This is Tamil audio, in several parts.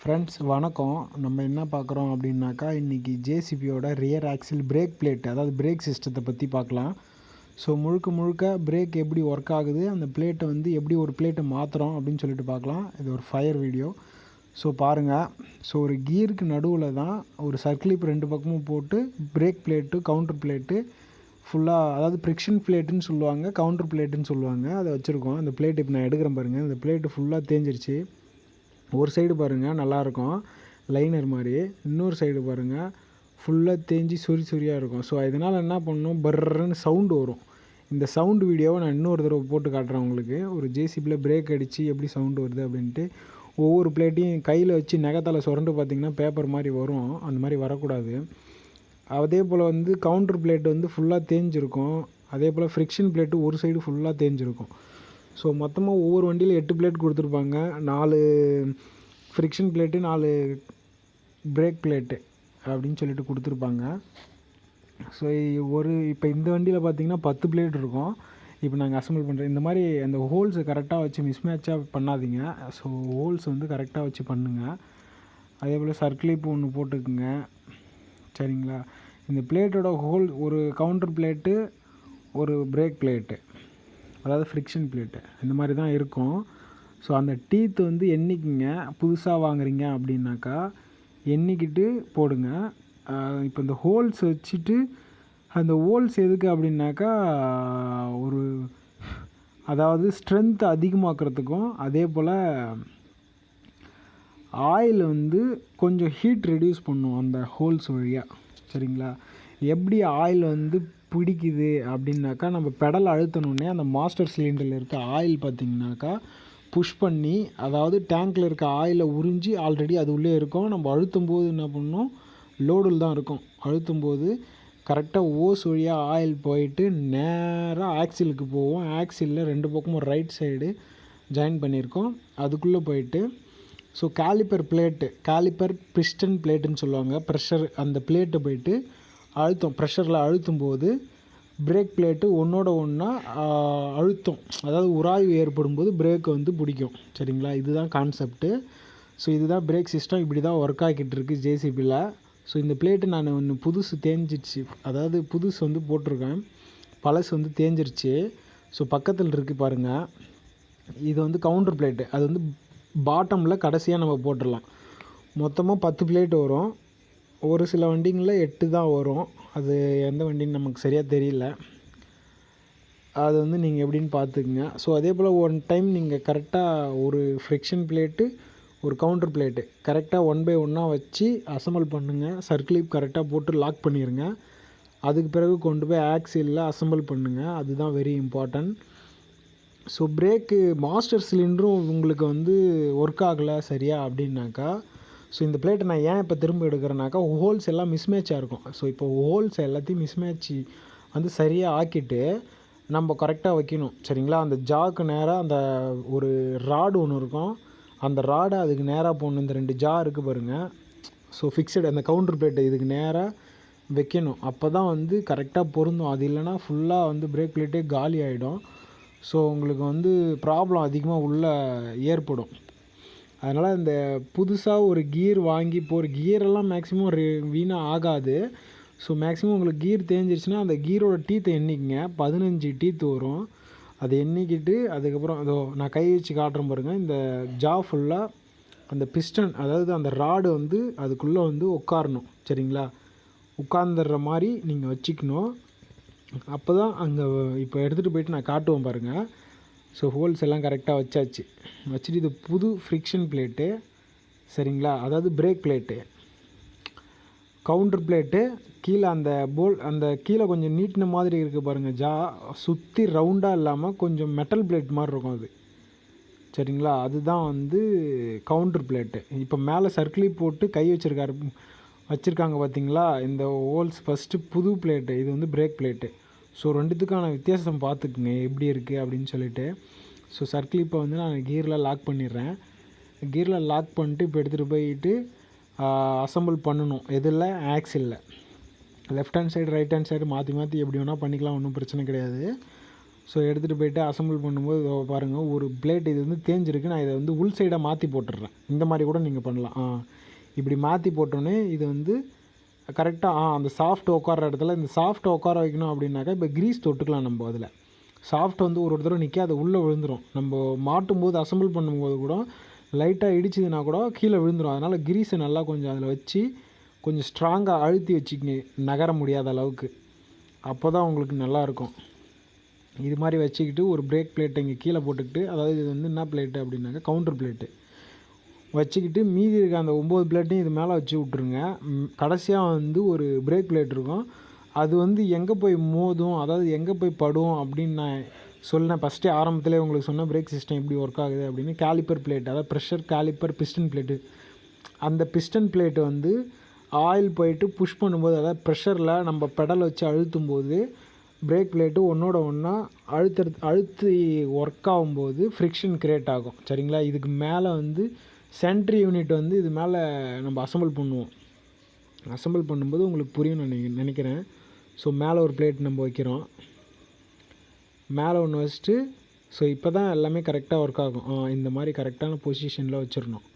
ஃப்ரெண்ட்ஸ் வணக்கம். நம்ம என்ன பார்க்குறோம் அப்படின்னாக்கா இன்றைக்கி ஜேசிபியோட ரியர் ஆக்சில் பிரேக் பிளேட் அதாவது பிரேக் சிஸ்டத்தை பற்றி பார்க்கலாம். ஸோ முழுக்க முழுக்க பிரேக் எப்படி ஒர்க் ஆகுது அந்த பிளேட்டை வந்து எப்படி ஒரு பிளேட்டை மாற்றுறோம் அப்படின்னு சொல்லிட்டு பார்க்கலாம். இது ஒரு ஃபயர் வீடியோ ஸோ பாருங்கள் ஸோ ஒரு கீருக்கு நடுவில் தான் ஒரு சர்க்கிளிப் ரெண்டு பக்கமும் போட்டு பிரேக் பிளேட்டு கவுண்டர் பிளேட்டு ஃபுல்லாக அதாவது ஃப்ரிக்ஷன் பிளேட்டுன்னு சொல்லுவாங்க கவுண்டர் பிளேட்டுன்னு சொல்லுவாங்க. அதை வச்சுருக்கோம். அந்த பிளேட் இப்போ நான் எடுக்கிறேன் பாருங்கள் அந்த பிளேட்டு ஃபுல்லாக தேஞ்சிருச்சு. ஒரு சைடு பாருங்கள் நல்லாயிருக்கும் லைனர் மாதிரி இன்னொரு சைடு பாருங்கள் ஃபுல்லாக தேஞ்சி சொறி சுரியாக இருக்கும். ஸோ இதனால் என்ன பண்ணணும் பர்றன்னு சவுண்டு வரும். இந்த சவுண்டு வீடியோவை நான் இன்னொரு தடவை போட்டு காட்டுறேன் உங்களுக்கு. ஒரு ஜேசிபியில் பிரேக் அடித்து எப்படி சவுண்டு வருது அப்படின்ட்டு. ஒவ்வொரு பிளேட்டையும் கையில் வச்சு நகத்தால் சுரண்டு பார்த்திங்கன்னா பேப்பர் மாதிரி வரும். அந்த மாதிரி வரக்கூடாது. அதே போல் வந்து கவுண்டர் பிளேட் வந்து ஃபுல்லாக தேஞ்சிருக்கும். அதே போல் ஃப்ரிக்ஷன் பிளேட்டு ஒரு சைடு ஃபுல்லாக தேஞ்சிருக்கும். ஸோ மொத்தமாக ஒவ்வொரு வண்டியில் எட்டு பிளேட் கொடுத்துருப்பாங்க. நாலு ஃப்ரிக்ஷன் பிளேட்டு நாலு பிரேக் பிளேட்டு அப்படின்னு சொல்லிட்டு கொடுத்துருப்பாங்க. ஸோ ஒரு இப்போ இந்த வண்டியில் பார்த்தீங்கன்னா பத்து பிளேட் இருக்கும். இப்போ நாங்கள் அசம்பிள் பண்ணுறோம் இந்த மாதிரி அந்த ஹோல்ஸை கரெக்டாக வச்சு மிஸ்மேட்சாக பண்ணாதீங்க. ஸோ ஹோல்ஸ் வந்து கரெக்டாக வச்சு பண்ணுங்கள் அதே போல் சர்க்கிளிப்பு ஒன்று போட்டுக்குங்க. சரிங்களா? இந்த பிளேட்டோட ஹோல் ஒரு கவுண்டர் பிளேட்டு ஒரு பிரேக் பிளேட்டு அதாவது ஃப்ரிக்ஷன் பிளேட்டு இந்த மாதிரி தான் இருக்கும். ஸோ அந்த டீத் வந்து எண்ணிக்கிங்க. புதுசாக வாங்குறீங்க அப்படின்னாக்கா எண்ணிக்கிட்டு போடுங்க. இப்போ இந்த ஹோல்ஸ் வச்சுட்டு அந்த ஹோல்ஸ் எதுக்கு அப்படின்னாக்கா ஒரு அதாவது ஸ்ட்ரென்த் அதிகமாக்குறதுக்கும் அதே போல் ஆயில் வந்து கொஞ்சம் ஹீட் ரெடியூஸ் பண்ணும் அந்த ஹோல்ஸ் வழியாக சரிங்களா? எப்படி ஆயில் வந்து பிடிக்குது அப்படின்னாக்கா நம்ம பெடல் அழுத்தணுன்னே அந்த மாஸ்டர் சிலிண்டரில் இருக்க ஆயில் பார்த்திங்கனாக்கா புஷ் பண்ணி அதாவது டேங்க்கில் இருக்க ஆயிலை உறிஞ்சி ஆல்ரெடி அது உள்ளே இருக்கும். நம்ம அழுத்தும் போது என்ன பண்ணணும்? லோடில் தான் இருக்கும். அழுத்தும் போது கரெக்டாக ஓஸ் வழியாக ஆயில் போயிட்டு நேராக ஆக்சிலுக்கு போவோம். ஆக்சிலில் ரெண்டு பக்கமும் ரைட் சைடு ஜாயின் பண்ணியிருக்கோம். அதுக்குள்ளே போயிட்டு so caliper plate caliper piston பிளேட்டுன்னு சொல்லுவாங்க. ப்ரெஷர் அந்த பிளேட்டை போயிட்டு அழுத்தம் ப்ரெஷரில் அழுத்தும் போது பிரேக் பிளேட்டு ஒன்றோட ஒன்றா அழுத்தம். அதாவது உராய்வு ஏற்படும் போது பிரேக்கை வந்து பிடிக்கும். சரிங்களா? இதுதான் கான்செப்ட்டு ஸோ இதுதான் பிரேக் சிஸ்டம் இப்படி தான் ஒர்க் ஆகிட்டு இருக்குது ஜேசிபியில் ஸோ இந்த பிளேட்டு நான் ஒன்று புதுசு தேஞ்சிடுச்சு அதாவது புதுசு வந்து போட்டிருக்கேன். பழசு வந்து தேஞ்சிருச்சு. ஸோ பக்கத்தில் இருக்குது பாருங்கள் இது வந்து கவுண்டர் பிளேட்டு அது வந்து பாட்டமில் கடைசியாக நம்ம போட்டுடலாம். மொத்தமாக பத்து பிளேட் வரும். ஒரு சில வண்டிங்களில் எட்டு தான் வரும். அது எந்த வண்டின்னு நமக்கு சரியாக தெரியல. அது வந்து நீங்கள் எப்படின்னு பார்த்துக்குங்க ஸோ அதே போல் ஒன் டைம் நீங்கள் கரெக்டாக ஒரு ஃப்ரிக்ஷன் பிளேட்டு ஒரு கவுண்டர் பிளேட்டு கரெக்டாக ஒன் பை ஒன்னாக வச்சு அசம்பிள் பண்ணுங்கள் சர்க்கிளிப் கரெக்டாக போட்டு லாக் பண்ணிடுங்க அதுக்கு பிறகு கொண்டு போய் ஆக்சிலில் அசம்பிள் பண்ணுங்கள் அதுதான் very important so brake master சிலிண்டரும் உங்களுக்கு வந்து ஒர்க் ஆகலை சரியா அப்படின்னாக்கா ஸோ இந்த பிளேட்டை நான் ஏன் இப்போ திரும்ப எடுக்கிறேனாக்கா ஹோல்ஸ் எல்லாம் மிஸ்மேட்சாக இருக்கும். ஸோ இப்போ ஹோல்ஸ் எல்லாத்தையும் மிஸ்மேட்ச் வந்து சரியாக ஆக்கிட்டு நம்ம கரெக்டாக வைக்கணும். சரிங்களா? அந்த ஜாக்கு நேராக அந்த ஒரு ராடு ஒன்று இருக்கும். அந்த ராடை அதுக்கு நேராக போடணும். இந்த ரெண்டு ஜா இருக்குது பாருங்கள் ஸோ ஃபிக்ஸடு அந்த கவுண்டர் பிளேட்டை இதுக்கு நேராக வைக்கணும். அப்போ தான் வந்து கரெக்டாக பொருந்தும். அது இல்லைனா ஃபுல்லாக வந்து பிரேக் பிளேட்டே காலி ஆகிடும் ஸோ உங்களுக்கு வந்து ப்ராப்ளம் அதிகமாக உள்ளே ஏற்படும். அதனால் இந்த புதுசாக ஒரு கியர் வாங்கி போகிற கியரெல்லாம் மேக்ஸிமம் வீணாக ஆகாது. ஸோ மேக்ஸிமம் உங்களுக்கு கீர் தேஞ்சிருச்சுன்னா அந்த கீரோட டீத்தை எண்ணிக்கங்க. பதினஞ்சு டீத் வரும். அதை எண்ணிக்கிட்டு அதுக்கப்புறம் அதோ நான் கை வச்சு காட்டுறேன் பாருங்கள் இந்த ஜா ஃபுல்லாக அந்த பிஸ்டன் அதாவது அந்த ராடு வந்து அதுக்குள்ளே வந்து உட்காரணும். சரிங்களா? உட்காந்துடுற மாதிரி நீங்கள் வச்சுக்கணும். அப்போ தான் அங்கே இப்போ எடுத்துகிட்டு போயிட்டு நான் காட்டுவேன் பாருங்கள் ஸோ ஹோல்ஸ் எல்லாம் கரெக்டாக வச்சாச்சு. வச்சுட்டு இது புது ஃப்ரிக்ஷன் பிளேட்டு சரிங்களா? அதாவது பிரேக் பிளேட்டு கவுண்டர் பிளேட்டு கீழே அந்த போல் அந்த கீழே கொஞ்சம் நீட்டின மாதிரி இருக்குது பாருங்கள் ஜா சுற்றி ரவுண்டாக இல்லாமல் கொஞ்சம் மெட்டல் பிளேட் மாதிரி இருக்கும் அது. சரிங்களா? அதுதான் வந்து கவுண்டர் பிளேட்டு இப்போ மேலே சர்க்கிளி போட்டு கை வச்சுருக்காரு வச்சுருக்காங்க பார்த்தீங்களா இந்த ஹோல்ஸ் ஃபஸ்ட்டு புது பிளேட்டு இது வந்து பிரேக் பிளேட்டு ஸோ ரெண்டுத்துக்கான வித்தியாசம் பார்த்துக்குங்க. எப்படி இருக்குது அப்படின்னு சொல்லிட்டு. ஸோ சர்க்கிள் இப்போ வந்து நான் கீரில் லாக் பண்ணிடுறேன். கீரில் லாக் பண்ணிட்டு இப்போ எடுத்துகிட்டு போயிட்டு அசம்பிள் பண்ணணும். எதில் ஆக்சிலில் left hand side right hand side மாற்றி மாற்றி எப்படி வேணால் பண்ணிக்கலாம். ஒன்றும் பிரச்சனை கிடையாது. ஸோ எடுத்துகிட்டு போயிட்டு அசம்பிள் பண்ணும்போது இதோ பாருங்கள் ஒரு பிளேட் இது வந்து தேஞ்சிருக்கு. நான் இதை வந்து உள் சைடாக மாற்றி போட்டுடுறேன். இந்த மாதிரி கூட நீங்கள் பண்ணலாம். ஆ இப்படி மாற்றி போட்டோன்னே இது வந்து கரெக்டாக ஆ அந்த சாஃப்ட் உட்கார இடத்துல இந்த சாஃப்ட் உட்கார வைக்கணும் அப்படின்னாக்கா இப்போ க்ரீஸ் தொட்டுக்கலாம் நம்ம அதில். சாஃப்ட் வந்து ஒரு ஒரு தடவை நிற்க அது உள்ளே விழுந்துடும் நம்ம மாட்டும் போது அசம்பிள் பண்ணும்போது கூட லைட்டாக இடிச்சதுன்னா கூட கீழே விழுந்துடும் அதனால் கிரீஸை நல்லா கொஞ்சம் அதில் வச்சு கொஞ்சம் ஸ்ட்ராங்காக அழுத்தி வச்சுக்கிங்க. நகர முடியாத அளவுக்கு. அப்போ தான் உங்களுக்கு நல்லாயிருக்கும் இது மாதிரி வச்சுக்கிட்டு ஒரு பிரேக் பிளேட்டை இங்கே கீழே போட்டுக்கிட்டு அதாவது இது வந்து என்ன பிளேட்டு அப்படின்னாக்கா கவுண்டர் பிளேட்டு வச்சுக்கிட்டு மீதி இருக்க அந்த ஒம்பது பிளேட்டையும் இது மேலே வச்சு விட்ருங்க கடைசியாக வந்து ஒரு பிரேக் பிளேட் இருக்கும். அது வந்து எங்கே போய் மோதும்? அதாவது எங்கே போய் படும் அப்படின்னு நான் சொன்னேன். ஃபஸ்ட்டே ஆரம்பத்திலே உங்களுக்கு சொன்ன பிரேக் சிஸ்டம் எப்படி ஒர்க் ஆகுது அப்படின்னு. கேலிப்பர் பிளேட் அதாவது ப்ரெஷர் கேலிப்பர் பிஸ்டன் பிளேட்டு அந்த பிஸ்டன் பிளேட்டு வந்து ஆயில் போயிட்டு புஷ் பண்ணும்போது அதாவது ப்ரெஷரில் நம்ம பெடல் வச்சு அழுத்தும் போது பிரேக் பிளேட்டு ஒன்றோட ஒன்றா அழுத்த அழுத்தி ஒர்க் ஆகும்போது ஃப்ரிக்ஷன் க்ரியேட் ஆகும். சரிங்களா? இதுக்கு மேலே வந்து சென்ட்ரி யூனிட் வந்து இது மேலே நம்ம அசம்பிள் பண்ணுவோம். அசம்பிள் பண்ணும்போது உங்களுக்கு புரியும் நான் நினை- நினைக்கிறேன். ஸோ மேலே ஒரு பிளேட் நம்ம வைக்கிறோம். மேலே ஒன்று வச்சுட்டு ஸோ இப்போ தான் எல்லாமே கரெக்டாக ஒர்க் ஆகும். இந்த மாதிரி கரெக்டான பொசிஷனில் வச்சிடணும்.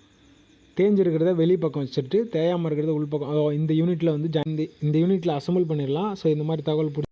தேஞ்சிருக்கிறத வெளி பக்கம் வச்சுட்டு தேயாமல் இருக்கிறத உள் பக்கம் இந்த யூனிட்டில் வந்து ஜா- இந்த இந்த யூனிட்டில் அசம்பிள் பண்ணிடலாம். ஸோ இந்த மாதிரி தகவல் பிடிச்சி